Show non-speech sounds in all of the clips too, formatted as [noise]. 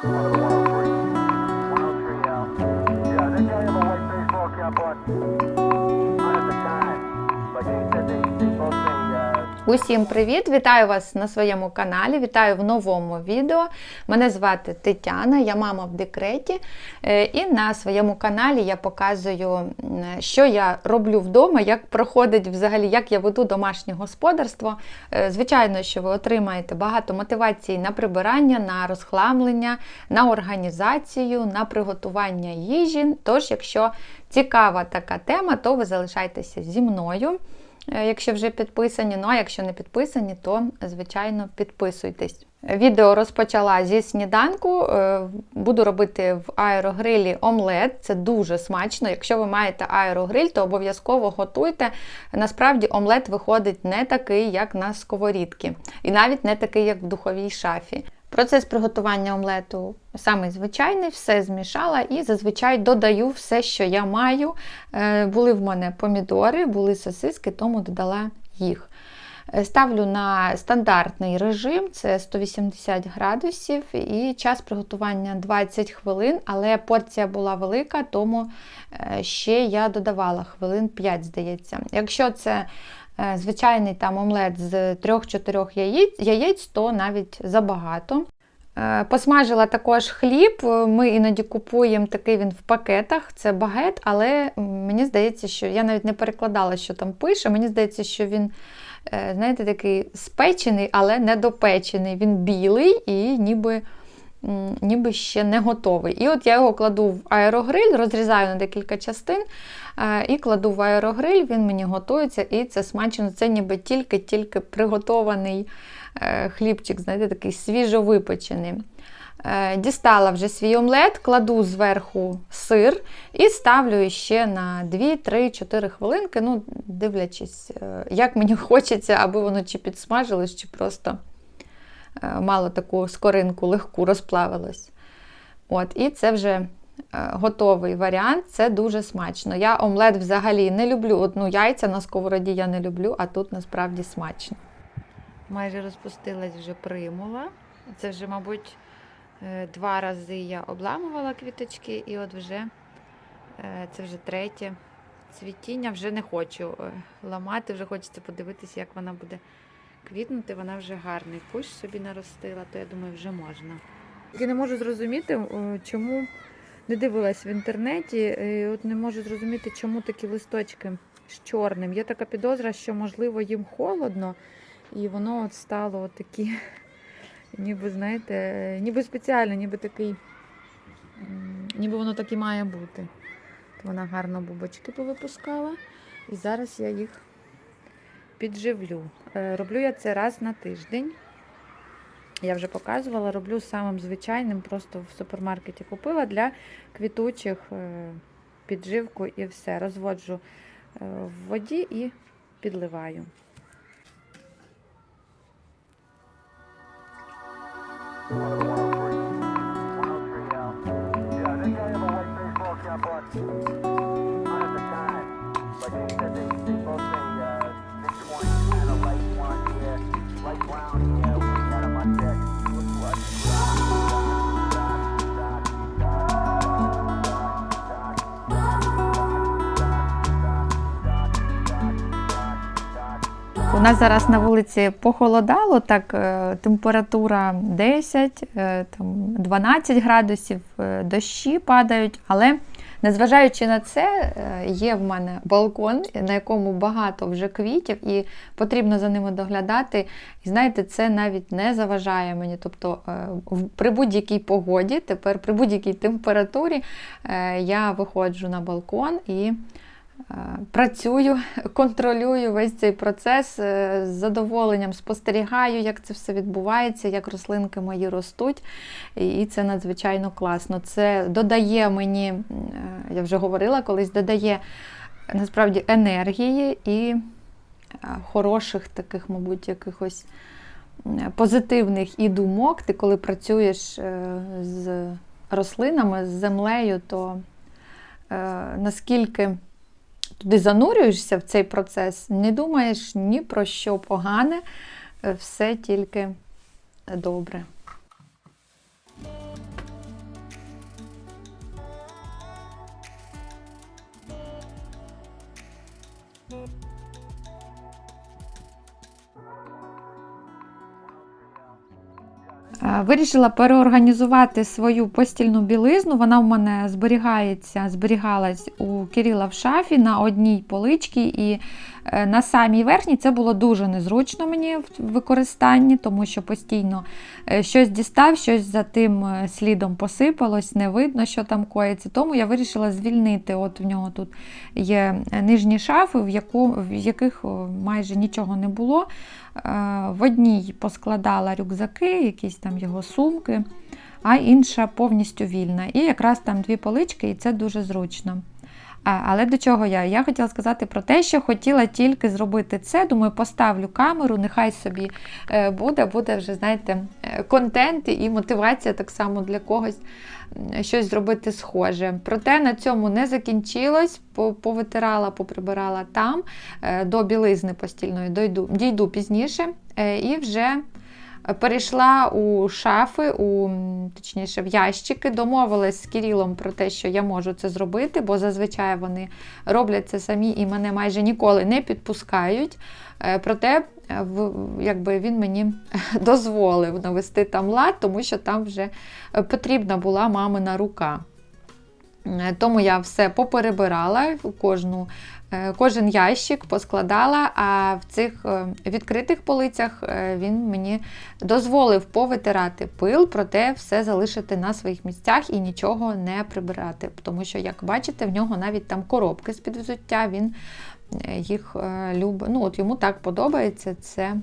103. 103 out. Yeah, they guy him a white baseball cap on. Усім привіт! Вітаю вас на своєму каналі. Вітаю в новому відео. Мене звати Тетяна, я мама в декреті. Е, І на своєму каналі я показую, що я роблю вдома, як проходить взагалі, як я веду домашнє господарство. Е, Звичайно, що ви отримаєте багато мотивації на прибирання, на розхламлення, на організацію, на приготування їжі. Тож, якщо цікава така тема, то ви залишайтеся зі мною якщо вже підписані. Ну а якщо не підписані, то звичайно підписуйтесь. Відео розпочала зі сніданку. Е, Буду робити в аерогрилі омлет. Це дуже смачно. Якщо ви маєте аерогриль, то обов'язково готуйте. Насправді омлет виходить не такий, як на сковорідці, і навіть не такий, як в духовій шафі. Процес приготування омлету самий звичайний, все змішала і зазвичай додаю все, що я маю. Е, Були в мене помідори, були сосиски, тому додала їх. Е, Ставлю на стандартний режим, це 180 градусів, і час приготування 20 хвилин, але порція була велика, тому е, ще я додавала хвилин 5, здається. Якщо це звичайний там омлет з 3-4 яєць, яєць, то навіть забагато. Е, Посмажила також хліб. Ми іноді купуємо такий він в пакетах, це багет, але мені здається, що я навіть не перекладала, що там пише. Мені здається, що він, е, знаєте, такий спечений, але недопечений. Він білий і ніби, ніби ще не готовий. І от я його кладу в аерогриль, розрізаю на декілька частин е, і кладу в аерогриль, він мені готується, і це смачно. Це ніби тільки-тільки приготований е, хлібчик, знаєте, такий свіжовипечений. Е, Дістала вже свій омлет, кладу зверху сир і ставлю ще на 2-3-4 хвилинки, ну, дивлячись, е, як мені [laughs] хочеться, аби воно чи підсмажилось, чи просто мало таку скоринку легку розплавилось. От, і це вже готовий варіант, це дуже смачно. Я омлет взагалі не люблю. Одну яйця на сковороді я не люблю, а тут насправді смачно. Майже розпустилась вже примула. Це вже, мабуть, е, два рази я обламувала квіточки, і от вже е, це вже третє цвітіння. Вже не хочу е, ламати, вже хочеться подивитися, як вона буде квітнути. Вона вже гарний кущ собі наростила, то я думаю, вже можна. Я не можу зрозуміти, е, чому не дивилась в інтернеті. е, От не можу зрозуміти, чому такі листочки з чорним. Є така підозра, що можливо їм холодно, і воно от стало от такі, [laughs] ніби, знаєте, е, ніби спеціально, ніби такий, ніби воно так і має бути. Вона гарно бубочки повипускала. І зараз я їх підживлю. Е, Роблю я це раз на тиждень. Я вже показувала, роблю самим звичайним, просто в супермаркеті купила для квітучих е, підживку і все. Розводжу е, в воді і підливаю. У нас зараз на вулиці похолодало, так е, температура 10, е, там 12 градусів, е, дощі падають, але незважаючи на це, є в мене балкон, на якому багато вже квітів, і потрібно за ними доглядати. І знаєте, це навіть не заважає мені. Тобто при будь-якій погоді, тепер при будь-якій температурі я виходжу на балкон і. Е, Працюю, контролюю весь цей процес, е, з задоволенням спостерігаю, як це все відбувається, як рослинки мої ростуть. І це надзвичайно класно. Це додає мені, е, я вже говорила колись, додає насправді енергії і хороших таких, мабуть, якихось позитивних і думок. Ти коли працюєш з рослинами, з землею, то наскільки туди занурюєшся в цей процес, не думаєш ні про що погане, е, все тільки добре. Вирішила переорганізувати свою постільну білизну. Вона в мене зберігається, зберігалась у Кирила в шафі на одній поличці, і е, на самій верхній це було дуже незручно мені в використанні, тому що постійно е, щось дістав, щось за тим е, слідом посипалось, не видно, що там коїться. Тому я вирішила звільнити. От в нього тут є е, нижні шафи, в, яку, в яких майже нічого не було. Е, В одній поскладала рюкзаки, якісь там його сумки, а інша повністю вільна. І якраз там дві полички, і це дуже зручно. Але до чого я? Я хотіла сказати про те, що хотіла тільки зробити це. Думаю, поставлю камеру, нехай собі е, буде, буде вже, знаєте, е, контент і мотивація так само для когось щось зробити схоже. Проте на цьому не закінчилось, повитирала, поприбирала там, е, до білизни постільної дойду, дійду пізніше і вже. Перейшла у шафи, у, точніше, в ящики, домовилась з Кірілом про те, що я можу це зробити, бо зазвичай вони роблять це самі і мене майже ніколи не підпускають. Е, Проте е, в- якби він мені [laughs] дозволив навести там лад, тому що там вже потрібна була мамина рука. Е, Тому я все поперебирала, кожну, е, кожен ящик поскладала, а в цих е, відкритих полицях він мені дозволив повитирати пил, проте все залишити на своїх місцях і нічого не прибирати. Тому що, як бачите, в нього навіть там коробки з-під взуття, він їх любить. Ну, от йому так подобається. Це,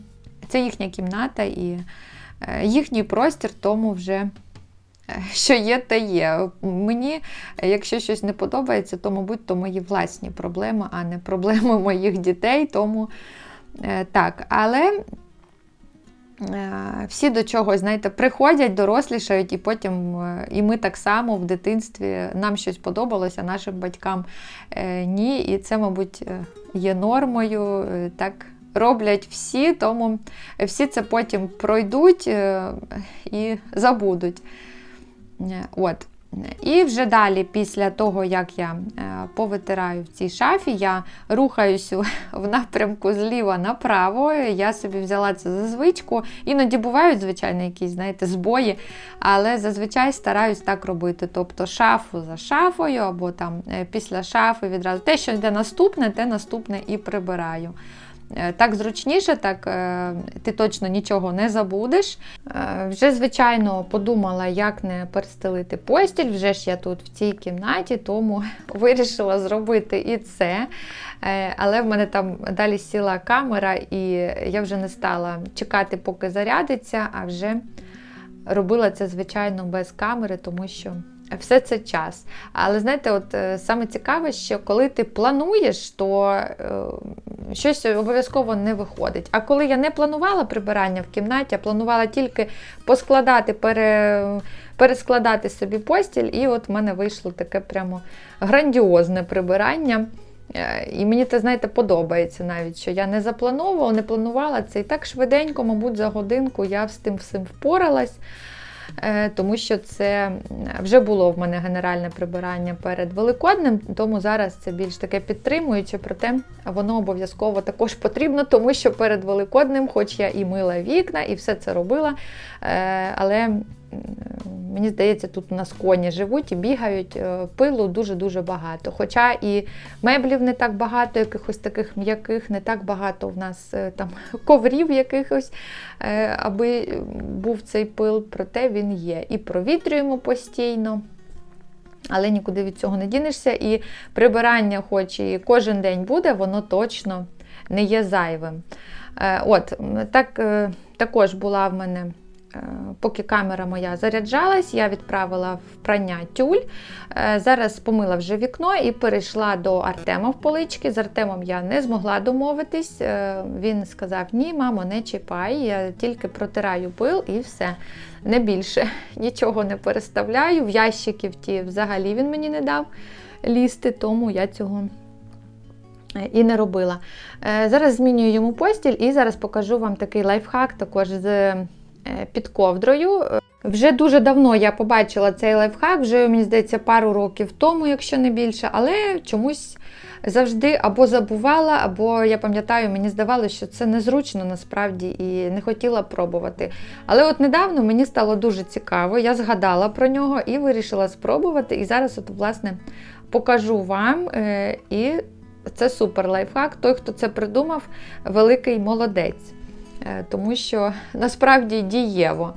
це їхня кімната і їхній простір, тому вже що є, те є. Мені, якщо щось не подобається, то, мабуть, то мої власні проблеми, а не проблеми [laughs] моїх дітей. Тому е, так, але е, всі до чогось, знаєте, приходять, дорослішають, і потім е, і ми так само в дитинстві нам щось подобалося, нашим батькам ні. І це, мабуть, є нормою. Так роблять всі, тому всі це потім пройдуть і забудуть. Е, От. І вже далі, після того, як я е, повитираю в цій шафі, я рухаюся [laughs] в напрямку зліва направо. Я собі взяла це за звичку. Іноді бувають, звичайно, якісь, знаєте, збої, але зазвичай стараюсь так робити. Тобто шафу за шафою, або там е, після шафи відразу те, що йде наступне, те наступне і прибираю. Е, Так зручніше, так е, ти точно нічого не забудеш. Е, Вже, звичайно, подумала, як не перестелити постіль. Вже ж я тут в цій кімнаті, тому [laughs] вирішила зробити і це. Але в мене там далі сіла камера, і я вже не стала чекати, поки зарядиться, а вже робила це, звичайно, без камери, тому що. Все це час. Але знаєте, от е, саме цікаве, що коли ти плануєш, то е, щось обов'язково не виходить. А коли я не планувала прибирання в кімнаті, а планувала тільки поскладати, пере, перескладати собі постіль, і от в мене вийшло таке прямо грандіозне прибирання. Е, І мені це, знаєте, подобається навіть, що я не заплановувала, не планувала це і так швиденько, мабуть, за годинку я з тим всім впоралась. Е, Тому що це вже було в мене генеральне прибирання перед Великоднем, тому зараз це більш таке підтримуюче, проте воно обов'язково також потрібно, тому що перед Великоднем, хоч я і мила вікна, і все це робила, е, але мені здається, тут у нас коні живуть і бігають, е, пилу дуже-дуже багато. Хоча і меблів не так багато, якихось таких м'яких, не так багато в нас е, там [laughs] коврів якихось, е, аби був цей пил, проте він є. І провітрюємо постійно. Але нікуди від цього не дінешся. І прибирання, хоч і кожен день буде, воно точно не є зайвим. От, так, також була в мене, поки камера моя заряджалась, я відправила в прання тюль. Е, Зараз помила вже вікно і перейшла до Артема в полички. З Артемом я не змогла домовитись. Е, Він сказав: ні, мамо, не чіпай, я тільки протираю пил і все. Не більше [laughs] нічого не переставляю. В ящики в ті взагалі він мені не дав лізти, тому я цього е, і не робила. Е, Зараз змінюю йому постіль і зараз покажу вам такий лайфхак також з е, під ковдрою. Е, Вже дуже давно я побачила цей лайфхак, вже мені здається пару років тому, якщо не більше, але чомусь завжди або забувала, або я пам'ятаю, мені здавалося, що це незручно насправді і не хотіла пробувати. Але от недавно мені стало дуже цікаво, я згадала про нього і вирішила спробувати. І зараз, от, власне, покажу вам. Е, І це супер лайфхак. Той, хто це придумав, великий молодець. Е, Тому що насправді дієво.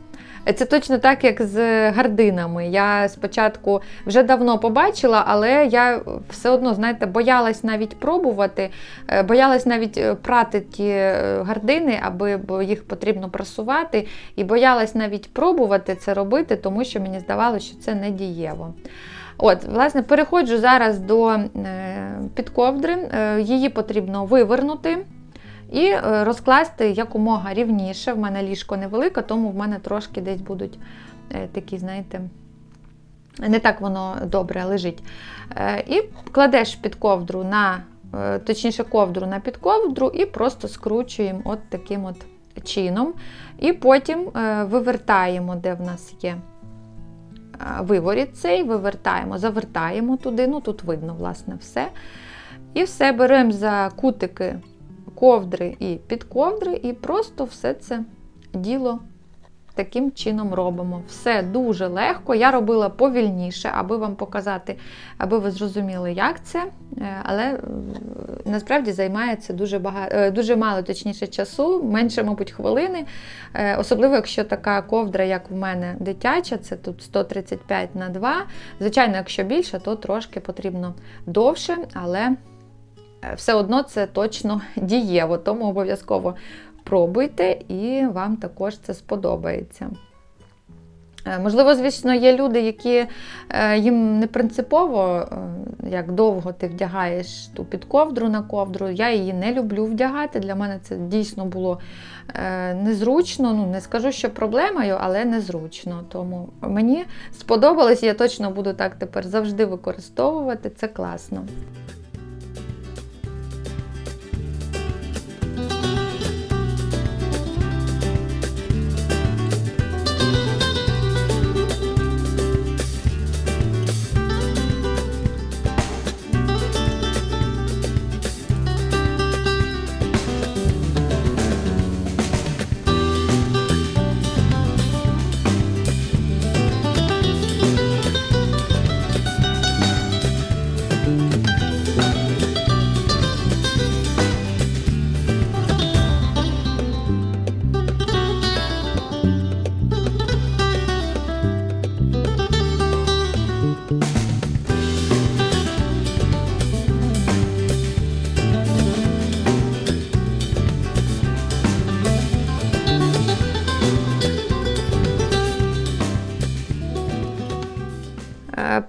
Це точно так, як з гардинами. Я спочатку вже давно побачила, але я все одно, знаєте, боялась навіть пробувати, е, боялась навіть е, прати ті е, гардини, аби їх потрібно прасувати. І боялась навіть пробувати це робити, тому що мені здавалося, що це не дієво. От, власне, переходжу зараз до е, підковдри. Е, Її потрібно вивернути. І е, розкласти якомога рівніше. В мене ліжко невелике, тому в мене трошки десь будуть е, такі, знаєте, не так воно добре лежить. Е, І кладеш під ковдру на, точніше, ковдру на підковдру і просто скручуємо от таким от чином. І потім вивертаємо, де в нас є виворіт цей, вивертаємо, завертаємо туди, ну тут видно, власне, все. І все беремо за кутики ковдри і підковдри, і просто все це діло таким чином робимо. Все дуже легко. Я робила повільніше, аби вам показати, аби ви зрозуміли, як це. Е, Але е, насправді займає це дуже багато, дуже мало точніше часу, менше, мабуть, хвилини. Е, Особливо, якщо така ковдра, як в мене дитяча, це тут 135 на 2. Звичайно, якщо більше, то трошки потрібно довше, але е, все одно це точно дієво, тому обов'язково пробуйте і вам також це сподобається. Е, Можливо, звісно, є люди, які е, їм не принципово, е, як довго ти вдягаєш ту підковдру на ковдру. Я її не люблю вдягати. Для мене це дійсно було е, незручно. Ну, не скажу, що проблемою, але незручно. Тому мені сподобалось, я точно буду так тепер завжди використовувати. Це класно.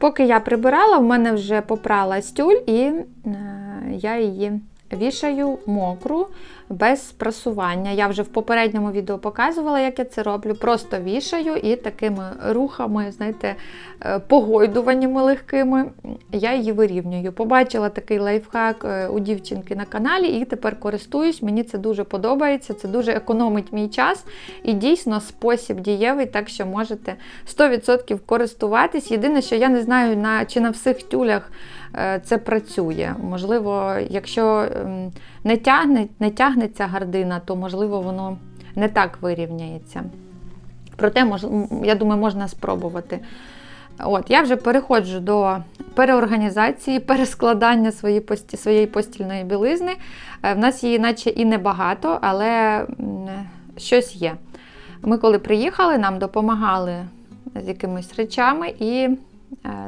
Поки я прибирала, в мене вже попрала стюль, і е, я її вішаю мокру, без прасування. Я вже в попередньому відео показувала, як я це роблю. Просто вішаю і такими рухами, знаєте, е, погойдуваннями легкими я її вирівнюю. Побачила такий лайфхак е, у дівчинки на каналі і тепер користуюсь. Мені це дуже подобається, це дуже економить мій час і дійсно спосіб дієвий, так що можете 100% користуватись. Єдине, що я не знаю, на, чи на всіх тюлях це працює. Можливо, якщо ем, не тягне, не тягнеться гардина, то можливо воно не так вирівняється. Проте, я думаю, можна спробувати. От, я вже переходжу до переорганізації, перескладання своєї, пості, своєї постільної білизни. Е, В нас її наче і небагато, але щось є. Ми, коли приїхали, нам допомагали з якимись речами і е,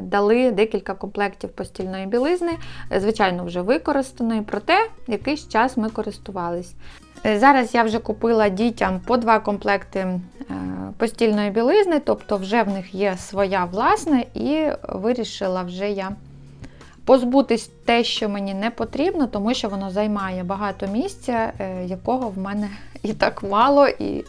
дали декілька комплектів постільної білизни, е, звичайно, вже використаної, проте якийсь час ми користувались. Е, Зараз я вже купила дітям по два комплекти е, постільної білизни, тобто вже в них є своя власна, і вирішила вже я позбутись те, що мені не потрібно, тому що воно займає багато місця, е, якого в мене [laughs] і так мало. І е,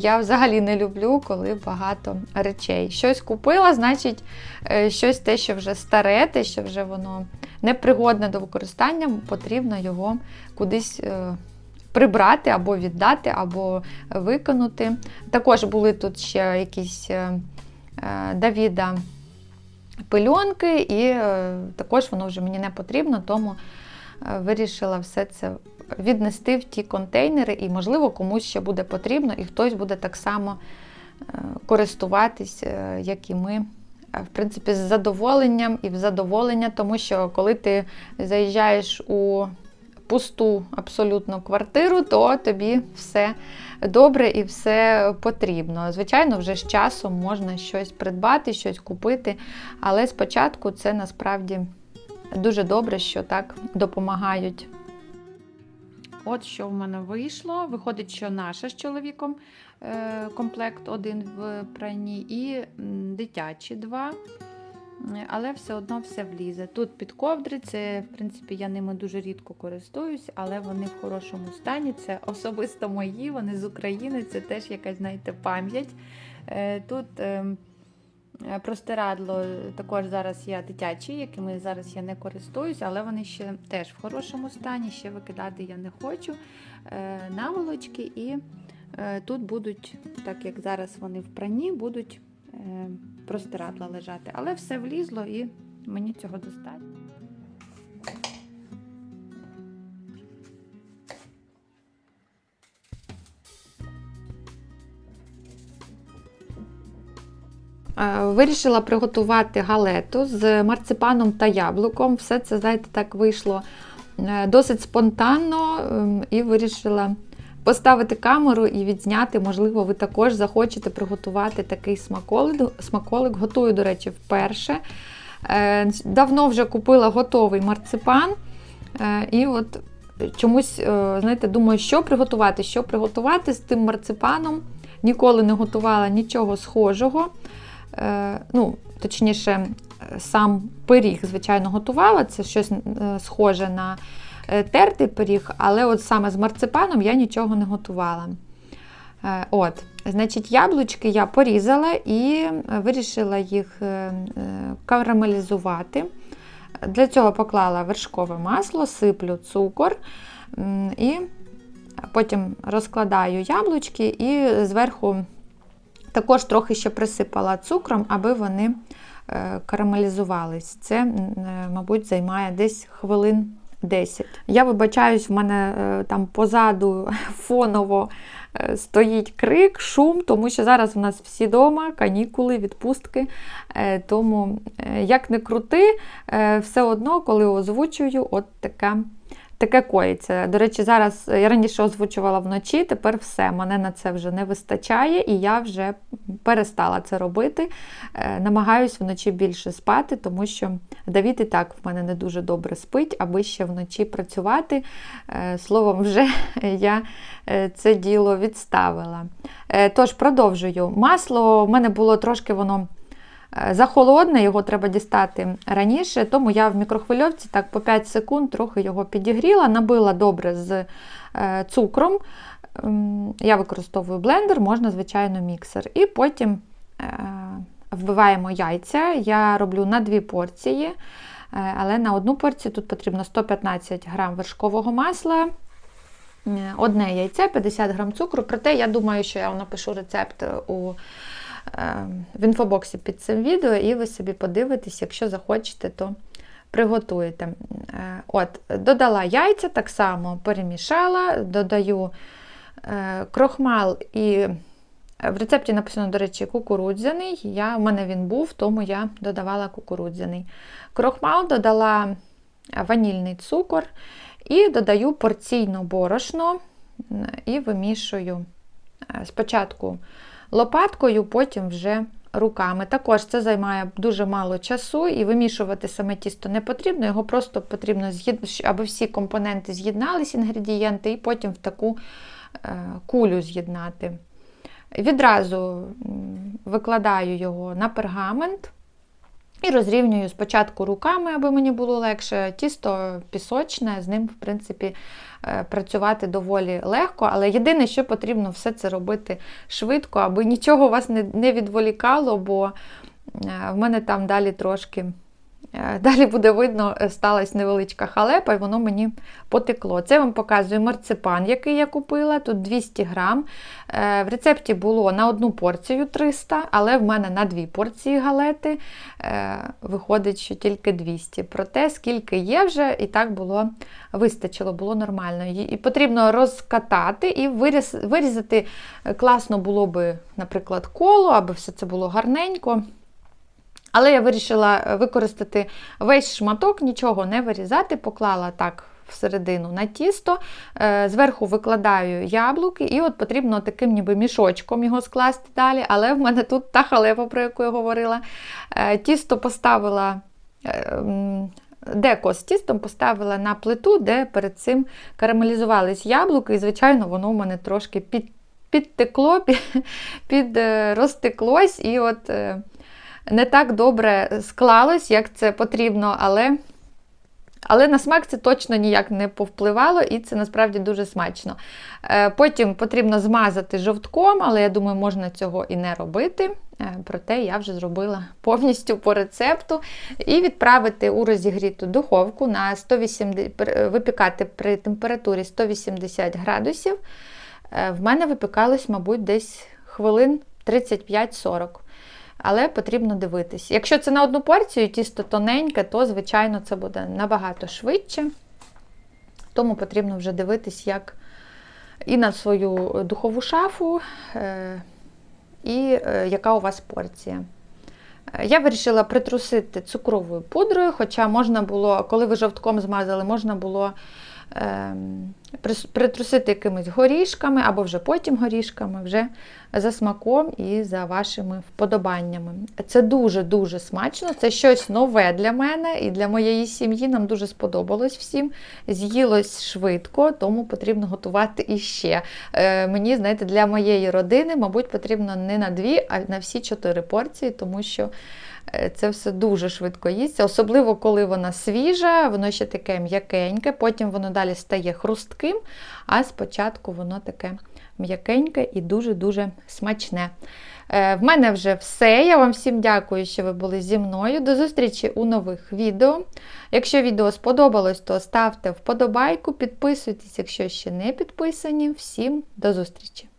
я взагалі не люблю, коли багато речей. Щось купила, значить, е, щось те, що вже старе, те, що вже воно непригодне до використання, потрібно його кудись. е, Прибрати або віддати, або виконати. Також були тут ще якісь е, е, Давіда пильонки, і е, також воно вже мені не потрібно, тому е, вирішила все це віднести в ті контейнери, і, можливо, комусь ще буде потрібно, і хтось буде так само е, користуватись, е, як і ми. Е, В принципі, з задоволенням і в задоволення, тому що коли ти заїжджаєш у пусту абсолютно квартиру, то тобі все добре і все потрібно. Звичайно, вже з часом можна щось придбати, щось купити, але спочатку це насправді дуже добре, що так допомагають. От що в мене вийшло. Виходить, що наша з чоловіком е, комплект один в прані і дитячі два. Але все одно все влізе. Тут під ковдри, це, в принципі, я ними дуже рідко користуюсь, але вони в хорошому стані. Це особисто мої, вони з України, це теж якась, знаєте, пам'ять. Е, Тут ем, простирадло також зараз є дитячі, якими зараз я не користуюсь, але вони ще теж в хорошому стані, ще викидати я не хочу. Е, Наволочки і е, тут будуть, так як зараз вони в прані, будуть е, простирадла лежати. Але все влізло і мені цього достатньо. Вирішила приготувати галету з марципаном та яблуком. Все це, знаєте, так вийшло е, досить спонтанно ем, і вирішила поставити камеру і відзняти. Можливо, ви також захочете приготувати такий смаколик. смаколик. Готую, до речі, вперше. Е, Давно вже купила готовий марципан. Е, І от чомусь, е, знаєте, думаю, що приготувати, що приготувати з тим марципаном. Ніколи не готувала нічого схожого. Е, ну, точніше, е, сам пиріг, звичайно, готувала. Це щось е, схоже на тертий пиріг, але от саме з марципаном я нічого не готувала. От, значить, яблучки я порізала і вирішила їх карамелізувати. Для цього поклала вершкове масло, сиплю цукор і потім розкладаю яблучки і зверху також трохи ще присипала цукром, аби вони е, карамелізувались. Це, е, мабуть, займає десь хвилин 10. Я вибачаюсь, в мене е, там позаду [laughs] фоново стоїть крик, шум, тому що зараз у нас всі вдома, канікули, відпустки. Тому, як не крути, все одно, коли озвучую, от таке. Таке коїться. До речі, зараз я раніше озвучувала вночі, тепер все. Мене на це вже не вистачає, і я вже перестала це робити. Е, Намагаюсь вночі більше спати, тому що Давід і так в мене не дуже добре спить, аби ще вночі працювати. Е, Словом, вже [laughs] я е, це діло відставила. Е, Тож, продовжую. Масло в мене було трошки воно. Е, Захолодне, його треба дістати раніше, тому я в мікрохвильовці так по 5 секунд трохи його підігріла, набила добре з е, цукром. Я використовую блендер, можна, звичайно, міксер. І потім е, вбиваємо яйця. Я роблю на дві порції, але на одну порцію тут потрібно 115 грам вершкового масла. Одне яйце, 50 грам цукру. Проте я думаю, що я напишу рецепт у в інфобоксі під цим відео, і ви собі подивитесь, якщо захочете, то приготуєте. Е, От, Додала яйця, так само перемішала, додаю е, крохмал і в рецепті написано, до речі, кукурудзяний. Я, У мене він був, тому я додавала кукурудзяний. Крохмал додала ванільний цукор і додаю порційно борошно і вимішую е, спочатку лопаткою, потім вже руками. Також це займає дуже мало часу, і вимішувати саме тісто не потрібно, його просто потрібно аби всі компоненти з'єднались, інгредієнти, і потім в таку е, кулю з'єднати. Відразу викладаю його на пергамент. І розрівнюю спочатку руками, аби мені було легше. Тісто пісочне, з ним, в принципі, е, працювати доволі легко. Але єдине, що потрібно все це робити швидко, аби нічого вас не, відволікало, бо е, в мене там далі трошки Далі буде видно, е, сталася невеличка халепа, і воно мені потекло. Це вам показую марципан, який я купила. Тут 200 грам. Е, В рецепті було на одну порцію 300, але в мене на дві порції галети е, виходить, що тільки 200. Проте, скільки є вже, і так було вистачило, було нормально. І потрібно розкатати і вирізати е, класно було би, наприклад, коло, аби все це було гарненько. Але я вирішила е, використати весь шматок, нічого не вирізати, поклала так всередину на тісто, е, зверху викладаю яблуки, і от потрібно таким ніби мішочком його скласти далі. Але в мене тут та халепа, про яку я говорила. Е, Тісто поставила. Деко з тістом поставила на плиту, де перед цим карамелізувались яблуки, і, звичайно, воно в мене трошки під, підтекло, [laughs] під, під, розтеклось, і от не так добре склалось, як це потрібно, але, але на смак це точно ніяк не повпливало, і це насправді дуже смачно. Е, Потім потрібно змазати жовтком, але я думаю, можна цього і не робити. Е, Проте я вже зробила [laughs] повністю по рецепту. І відправити у розігріту духовку на 180, випікати при температурі 180 градусів. Е, В мене випікалось, мабуть, десь хвилин 35-40. Але потрібно дивитись. Якщо це на одну порцію, тісто тоненьке, то, звичайно, це буде набагато швидше. Тому потрібно вже дивитись, як і на свою духову шафу, е, і е, яка у вас порція. Е, Я вирішила притрусити цукровою пудрою, хоча можна було, коли ви жовтком змазали, можна було притрусити якимись горішками або вже потім горішками, вже за смаком і за вашими вподобаннями. Це дуже-дуже смачно, це щось нове для мене і для моєї сім'ї. Нам дуже сподобалось всім. З'їлось швидко, тому потрібно готувати іще. Е, мені, знаєте, для моєї родини, мабуть, потрібно не на дві, а на всі чотири порції, тому що це все дуже швидко їсться, особливо коли вона свіжа, воно ще таке м'якеньке, потім воно далі стає хрустким, а спочатку воно таке м'якеньке і дуже-дуже смачне. Е, В мене вже все. Я вам всім дякую, що ви були зі мною. До зустрічі у нових відео. Якщо відео сподобалось, то ставте вподобайку, підписуйтесь, якщо ще не підписані. Всім до зустрічі!